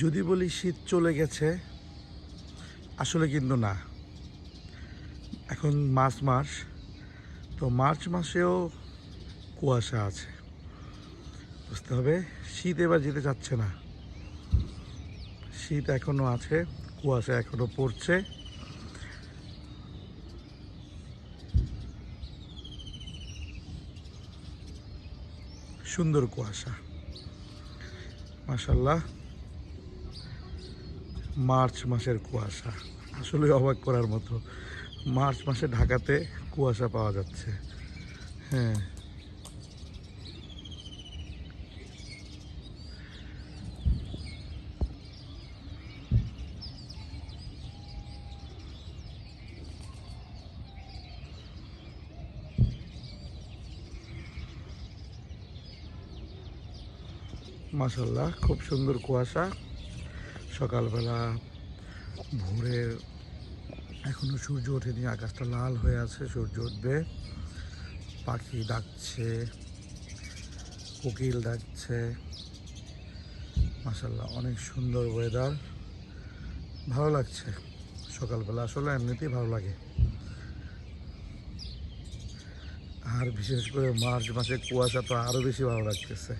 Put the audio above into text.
যদি বলি শীত চলে গেছে, আসলে কিন্তু না। এখন মার্চ মাস, তো মার্চ মাসেও কুয়াশা আছে। বুঝতে হবে, শীত এবার যেতে চাচ্ছে না। শীত এখনও আছে, কুয়াশা এখনও পড়ছে। সুন্দর কুয়াশা। মাশাল্লাহ মার্চ মাসের কুয়াশা। আসলে অবাক করার মতো। মার্চ মাসে ঢাকাতে কুয়াশা পাওয়া যাচ্ছে। হ্যাঁ। মাশাল্লাহ খুব সুন্দর কুয়াশা। সকালবেলা ভোরের এখনও সূর্য ওঠেনি, আকাশটা লাল হয়ে আছে, সূর্য উঠবে। পাখি ডাকছে, কোকিল ডাকছে। মাশাল্লাহ অনেক সুন্দর ওয়েদার ভালো লাগছে সকালবেলা, আসলে এমনিতেই ভালো লাগে। আর বিশেষ করে মার্চ মাসে কুয়াশা তো আরও বেশি ভালো লাগতেছে।